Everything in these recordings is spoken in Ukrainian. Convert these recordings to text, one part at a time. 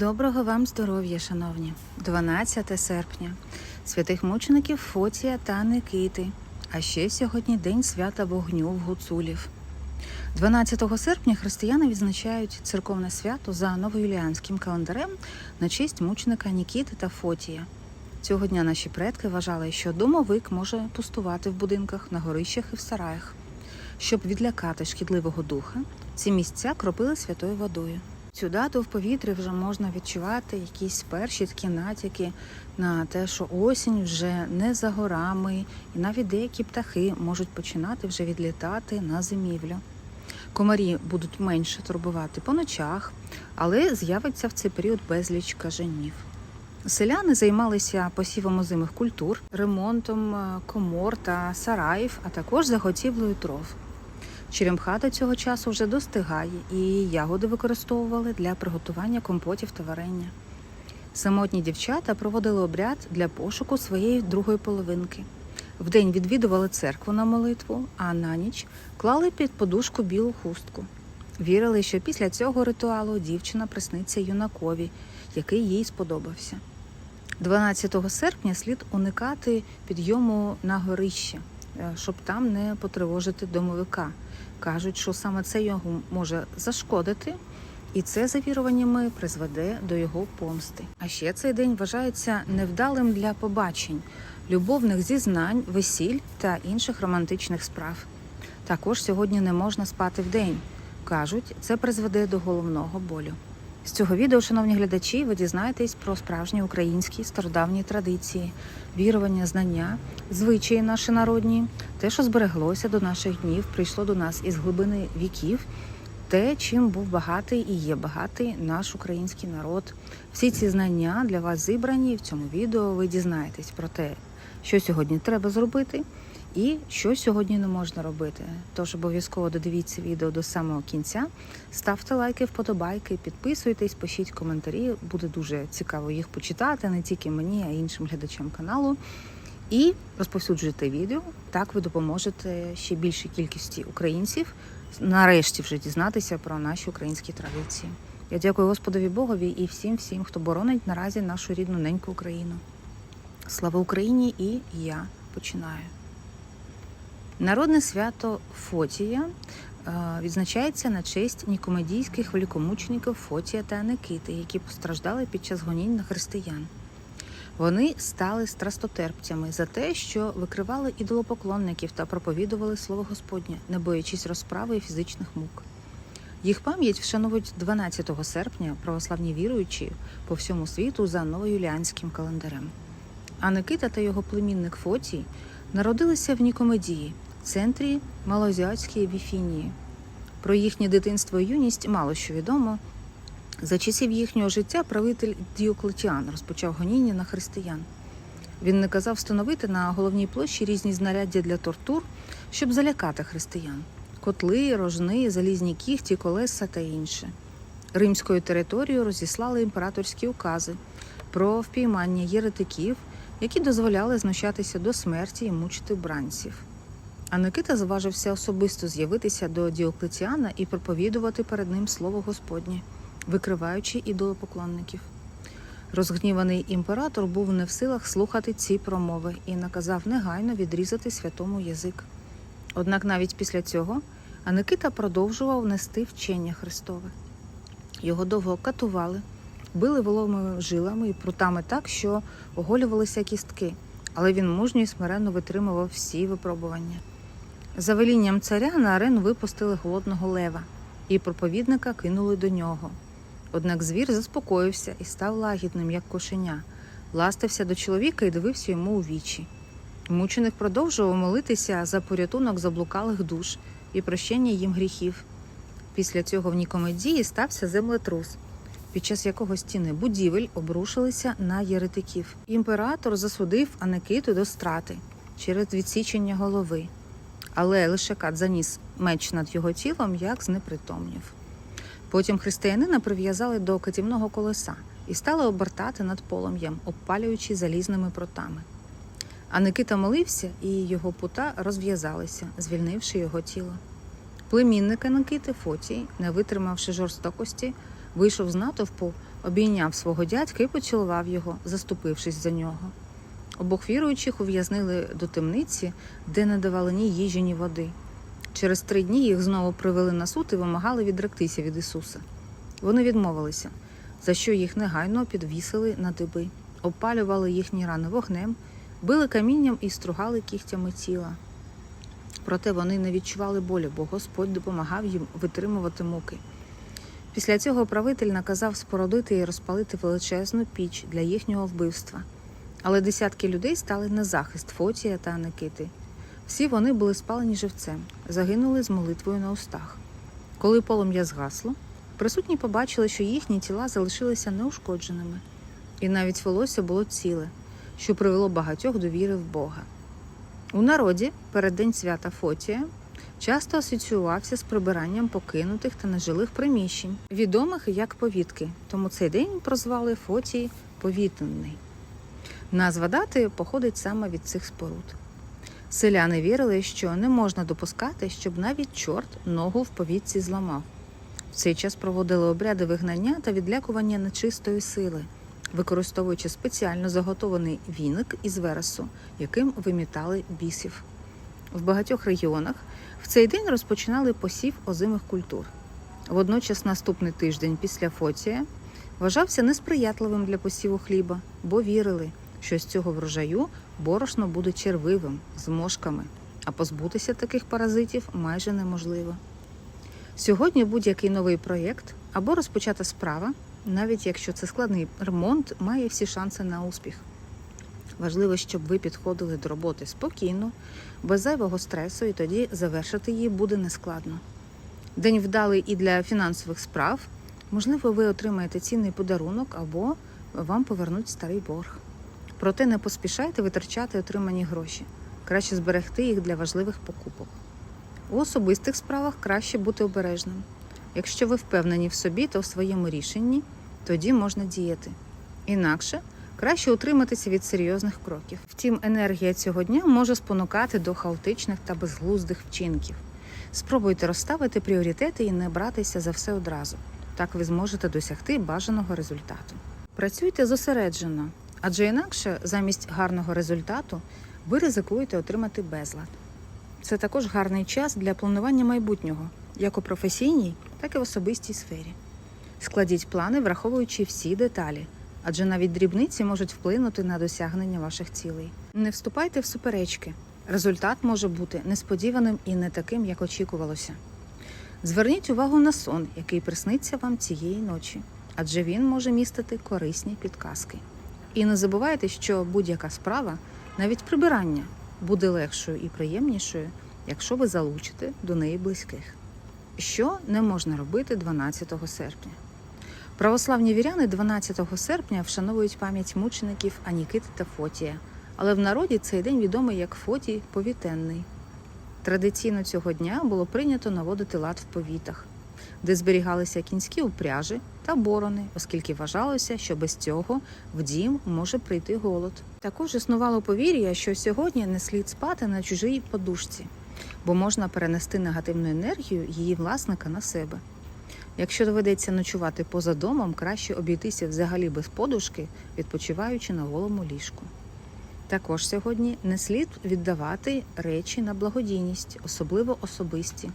Доброго вам здоров'я, шановні! 12 серпня, святих мучеників Фотія та Никити. А ще сьогодні день свята вогню в гуцулів. 12 серпня християни відзначають церковне свято за новоюліанським календарем на честь мученика Нікіти та Фотія. Цього дня наші предки вважали, що домовик може пустувати в будинках, на горищах і в сараях. Щоб відлякати шкідливого духа, ці місця кропили святою водою. Цю дату в повітрі вже можна відчувати якісь перші такі натяки на те, що осінь вже не за горами, і навіть деякі птахи можуть починати вже відлітати на зимівлю. Комарі будуть менше турбувати по ночах, але з'явиться в цей період безліч кажанів. Селяни займалися посівом озимих культур, ремонтом е, комор та сараїв, а також заготівлею дров. Черемха до цього часу вже достигає, і ягоди використовували для приготування компотів та варення. Самотні дівчата проводили обряд для пошуку своєї другої половинки. Вдень відвідували церкву на молитву, а на ніч клали під подушку білу хустку. Вірили, що після цього ритуалу дівчина присниться юнакові, який їй сподобався. 12 серпня слід уникати підйому на горище, щоб там не потривожити домовика. Кажуть, що саме це його може зашкодити, і це за віруваннями призведе до його помсти. А ще цей день вважається невдалим для побачень, любовних зізнань, весіль та інших романтичних справ. Також сьогодні не можна спати вдень. Кажуть, це призведе до головного болю. З цього відео, шановні глядачі, ви дізнаєтесь про справжні українські стародавні традиції, вірування, знання, звичаї наші народні, те, що збереглося до наших днів, прийшло до нас із глибини віків, те, чим був багатий і є багатий наш український народ. Всі ці знання для вас зібрані в цьому відео. Ви дізнаєтесь про те, що сьогодні треба зробити. І що сьогодні не можна робити. Тож обов'язково додивіться відео до самого кінця. Ставте лайки, вподобайки, підписуйтесь, пишіть коментарі. Буде дуже цікаво їх почитати, не тільки мені, а й іншим глядачам каналу. І розповсюджуйте відео. Так ви допоможете ще більшій кількості українців нарешті вже дізнатися про наші українські традиції. Я дякую Господові Богові і всім, всім, хто боронить наразі нашу рідну неньку Україну. Слава Україні! І я починаю. Народне свято Фотія е, відзначається на честь нікомедійських великомучеників Фотія та Никити, які постраждали під час гонінь на християн. Вони стали страстотерпцями за те, що викривали ідолопоклонників та проповідували слово Господнє, не боячись розправи і фізичних мук. Їх пам'ять вшановують 12 серпня православні віруючі по всьому світу за новоюліанським календарем. А Никита та його племінник Фотій народилися в Нікомедії, центрі Малоазіатської Віфінії. Про їхнє дитинство і юність мало що відомо. За часів їхнього життя правитель Діоклетіан розпочав гоніння на християн. Він наказав встановити на головній площі різні знаряддя для тортур, щоб залякати християн: котли, рожни, залізні кіхті, колеса та інше. Римською територією розіслали імператорські укази про впіймання єретиків, які дозволяли знущатися до смерті і мучити бранців. А Никита зважився особисто з'явитися до Діоклетіана і проповідувати перед ним слово Господнє, викриваючи ідолопоклонників. Розгніваний імператор був не в силах слухати ці промови і наказав негайно відрізати святому язик. Однак навіть після цього Аникита продовжував нести вчення Христове. Його довго катували, били воловими жилами і прутами так, що оголювалися кістки, але він мужньо і смиренно витримував всі випробування. За велінням царя на арену випустили голодного лева, і проповідника кинули до нього. Однак звір заспокоївся і став лагідним, як кошеня, ластився до чоловіка і дивився йому у вічі. Мученик продовжував молитися за порятунок заблукалих душ і прощення їм гріхів. Після цього в Нікомедії стався землетрус, під час якого стіни будівель обрушилися на єретиків. Імператор засудив Аникиту до страти через відсічення голови, але лише кат заніс меч над його тілом, як знепритомнів. Потім християнина прив'язали до катівного колеса і стали обертати над полум'ям, обпалюючи залізними прутами. А Никита молився, і його пута розв'язалися, звільнивши його тіло. Племінника Никити Фотій, не витримавши жорстокості, вийшов з натовпу, обійняв свого дядька і поцілував його, заступившись за нього. Обох віруючих ув'язнили до темниці, де не давали ні їжі, ні води. Через три дні їх знову привели на суд і вимагали відректися від Ісуса. Вони відмовилися, за що їх негайно підвісили на диби, обпалювали їхні рани вогнем, били камінням і стругали кігтями тіла. Проте вони не відчували болі, бо Господь допомагав їм витримувати муки. Після цього правитель наказав спородити і розпалити величезну піч для їхнього вбивства. Але десятки людей стали на захист Фотія та Никити. Всі вони були спалені живцем, загинули з молитвою на устах. Коли полум'я згасло, присутні побачили, що їхні тіла залишилися неушкодженими, і навіть волосся було ціле, що привело багатьох до віри в Бога. У народі переддень свята Фотія часто асоціювався з прибиранням покинутих та нежилих приміщень, відомих як повітки, тому цей день прозвали Фотій Повітний. Назва дати походить саме від цих споруд. Селяни вірили, що не можна допускати, щоб навіть чорт ногу в повітці зламав. В цей час проводили обряди вигнання та відлякування нечистої сили, використовуючи спеціально заготований віник із вересу, яким вимітали бісів. В багатьох регіонах в цей день розпочинали посів озимих культур. Водночас наступний тиждень після Фотія вважався несприятливим для посіву хліба, бо вірили, що з цього врожаю борошно буде червивим, з мошками, а позбутися таких паразитів майже неможливо. Сьогодні будь-який новий проєкт або розпочата справа, навіть якщо це складний ремонт, має всі шанси на успіх. Важливо, щоб ви підходили до роботи спокійно, без зайвого стресу, і тоді завершити її буде нескладно. День вдалий і для фінансових справ. Можливо, ви отримаєте цінний подарунок або вам повернуть старий борг. Проте не поспішайте витрачати отримані гроші. Краще зберегти їх для важливих покупок. У особистих справах краще бути обережним. Якщо ви впевнені в собі та у своєму рішенні, тоді можна діяти. Інакше краще утриматися від серйозних кроків. Втім, енергія цього дня може спонукати до хаотичних та безглуздих вчинків. Спробуйте розставити пріоритети і не братися за все одразу. Так ви зможете досягти бажаного результату. Працюйте зосереджено, адже інакше замість гарного результату ви ризикуєте отримати безлад. Це також гарний час для планування майбутнього, як у професійній, так і в особистій сфері. Складіть плани, враховуючи всі деталі, адже навіть дрібниці можуть вплинути на досягнення ваших цілей. Не вступайте в суперечки. Результат може бути несподіваним і не таким, як очікувалося. Зверніть увагу на сон, який присниться вам цієї ночі, адже він може містити корисні підказки. І не забувайте, що будь-яка справа, навіть прибирання, буде легшою і приємнішою, якщо ви залучите до неї близьких. Що не можна робити 12 серпня? Православні віряни 12 серпня вшановують пам'ять мучеників Анікити та Фотія, але в народі цей день відомий як Фотій Повітенний. Традиційно цього дня було прийнято наводити лад в повітах, де зберігалися кінські упряжі та борони, оскільки вважалося, що без цього в дім може прийти голод. Також існувало повір'я, що сьогодні не слід спати на чужій подушці, бо можна перенести негативну енергію її власника на себе. Якщо доведеться ночувати поза домом, краще обійтися взагалі без подушки, відпочиваючи на голому ліжку. Також сьогодні не слід віддавати речі на благодійність, особливо особисті.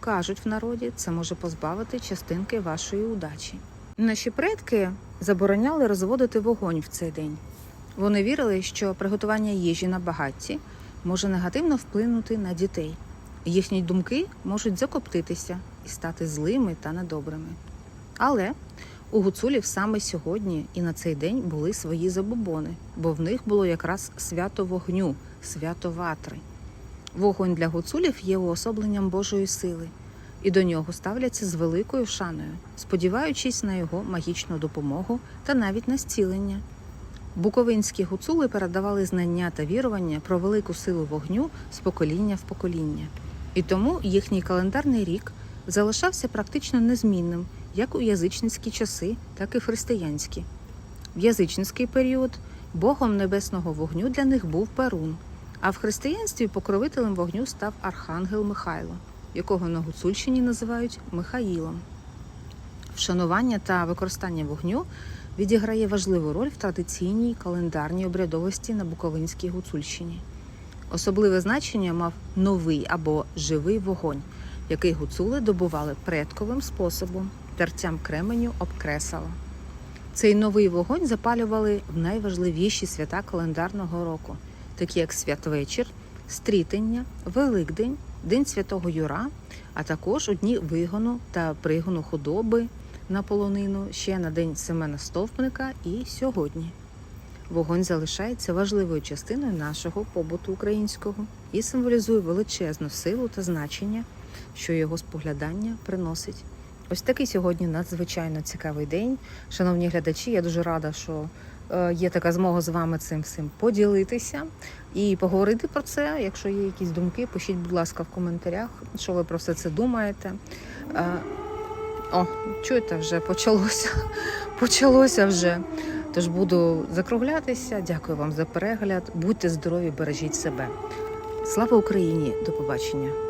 Кажуть в народі, це може позбавити частинки вашої удачі. Наші предки забороняли розводити вогонь в цей день. Вони вірили, що приготування їжі на багатті може негативно вплинути на дітей. Їхні думки можуть закоптитися і стати злими та недобрими. Але у гуцулів саме сьогодні і на цей день були свої забобони, бо в них було якраз свято вогню, свято ватри. Вогонь для гуцулів є уособленням Божої сили, і до нього ставляться з великою шаною, сподіваючись на його магічну допомогу та навіть на зцілення. Буковинські гуцули передавали знання та вірування про велику силу вогню з покоління в покоління, і тому їхній календарний рік залишався практично незмінним як у язичницькі часи, так і християнські. В язичницький період богом небесного вогню для них був Перун, а в християнстві покровителем вогню став архангел Михайло, якого на Гуцульщині називають Михаїлом. Вшанування та використання вогню відіграє важливу роль в традиційній календарній обрядовості на Буковинській Гуцульщині. Особливе значення мав новий або живий вогонь, який гуцули добували предковим способом тертям кременю об кресало. Цей новий вогонь запалювали в найважливіші свята календарного року, такі як святвечір, стрітення, Великдень, День Святого Юра, а також у дні вигону та пригону худоби на полонину ще на День Семена Стовпника і сьогодні. Вогонь залишається важливою частиною нашого побуту українського і символізує величезну силу та значення, що його споглядання приносить. Ось такий сьогодні надзвичайно цікавий день. Шановні глядачі, я дуже рада, що е, є така змога з вами цим всім поділитися і поговорити про це. Якщо є якісь думки, пишіть, будь ласка, в коментарях, що ви про все це думаєте. Е, О, чуєте, вже почалося. Почалося вже. Тож буду закруглятися. Дякую вам за перегляд. Будьте здорові, бережіть себе. Слава Україні! До побачення!